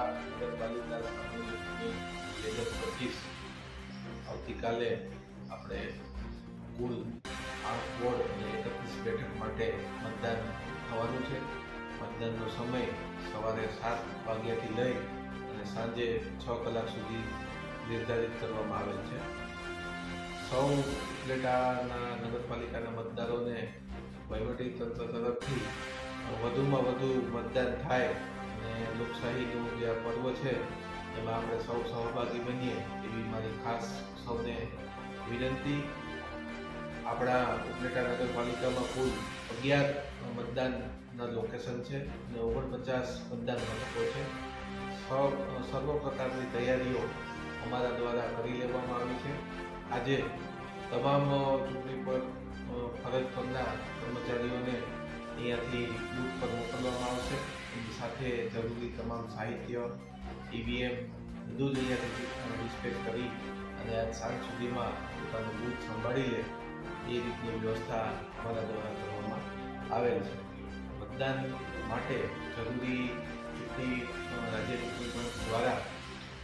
વડોદરા નગરપાલિકા બે હજાર પચીસ આવતીકાલે આપણે કુલ આઠ બોર્ડ અને એકત્રીસ બેઠક માટે મતદાન થવાનું છે. મતદાનનો સમય સવારે સાત વાગ્યાથી લઈ અને સાંજે છ કલાક સુધી નિર્ધારિત કરવામાં આવેલ છે. સૌ ઉપલેટાના નગરપાલિકાના મતદારોને વહીવટી તંત્ર તરફથી વધુમાં વધુ મતદાન થાય અને લોકશાહીનું જે આ પર્વ છે, એમાં આપણે સૌ સહભાગી બનીએ એવી મારી ખાસ સૌને વિનંતી. આપણા ઉપલેટા નગરપાલિકામાં કુલ અગિયાર મતદાનના લોકેશન છે અને ઓગણપચાસ મતદાન મથકો છે. સર્વ પ્રકારની તૈયારીઓ અમારા દ્વારા કરી લેવામાં આવી છે. આજે તમામ ચૂંટણી પર ફરજ પરના કર્મચારીઓને અહીંયાથી સાથે જરૂરી તમામ સાહિત્ય ઈવીએમ બધું જ અહીંયાથી રિસ્પેક્ટ કરી અને આજ સાંજ સુધીમાં પોતાનું બૂથ સંભાળી લે એ રીતની વ્યવસ્થા અમારા દ્વારા કરવામાં આવેલ છે. મતદાન માટે જરૂરી ચૂંટણી રાજ્ય ચૂંટણી પંચ દ્વારા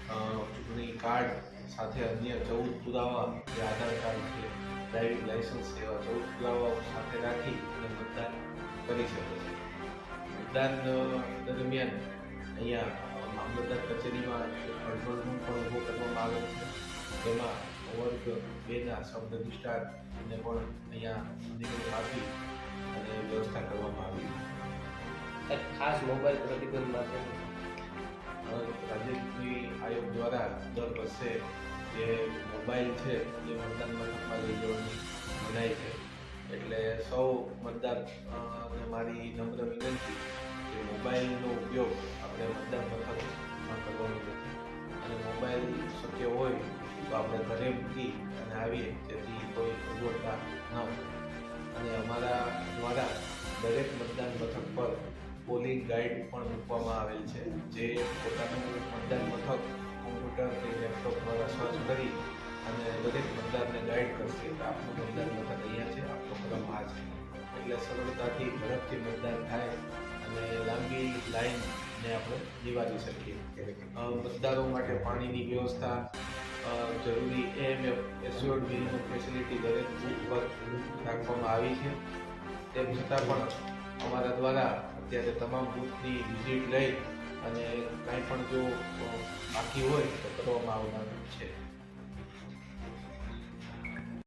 ચૂંટણી કાર્ડ સાથે અન્ય ચૌદ પુરાવા, જે આધાર કાર્ડ છે, ડ્રાઇવિંગ લાયસન્સ એવા ચૌદ પુરાવાઓ સાથે રાખી અને મતદાન કરી શકે છે. મતદાન દરમિયાન અહીંયા મામલતદાર કચેરીમાં કંટ્રોલ રૂમ પણ ઊભો કરવામાં આવે છે. તેમાં વર્ગ બેના શબ્દ વિસ્તારને પણ અહીંયા નિમણૂક આપી અને વ્યવસ્થા કરવામાં આવી. ખાસ મોબાઈલ પ્રતિબંધ માટે. રાજ્ય ચૂંટણી આયોગ દ્વારા દર વર્ષે જે મોબાઈલ છે જે મતદાન મથકમાં લઈ જવાની મનાઈ છે. એટલે સૌ મતદાર મારી નમ્ર વિનંતી મોબાઈલનો ઉપયોગ આપણે મતદાન મથકમાં કરવાનો નથી અને મોબાઈલ શક્ય હોય તો આપણે ઘરે મૂકી અને આવીએ તેથી કોઈ અગવડતા ન હોય. અને અમારા દ્વારા દરેક મતદાન મથક પર પોલિંગ ગાઈડ પણ મૂકવામાં આવેલ છે, જે પોતાનું મતદાન મથક કોમ્પ્યુટર કે લેપટોપ દ્વારા સર્ચ કરી અને દરેક મતદારને ગાઈડ કરશે કે આપનું મતદાન મથક અહીંયા છે આપનો ક્રમ આ છે. એટલે સરળતાથી ઝડપથી મતદાન થાય. અને લાંબી લાઈનને આપણે નિવારી શકીએ. મતદારો માટે પાણીની વ્યવસ્થા જરૂરી એમ એસ્યોર્ડ વ્હીલની ફેસિલિટી દરેક બુથ પર રાખવામાં આવી છે. તેમ છતાં પણ અમારા દ્વારા અત્યારે તમામ બુથની વિઝિટ લઈ અને કાંઈ પણ જો બાકી હોય તો કરવામાં આવનારું છે.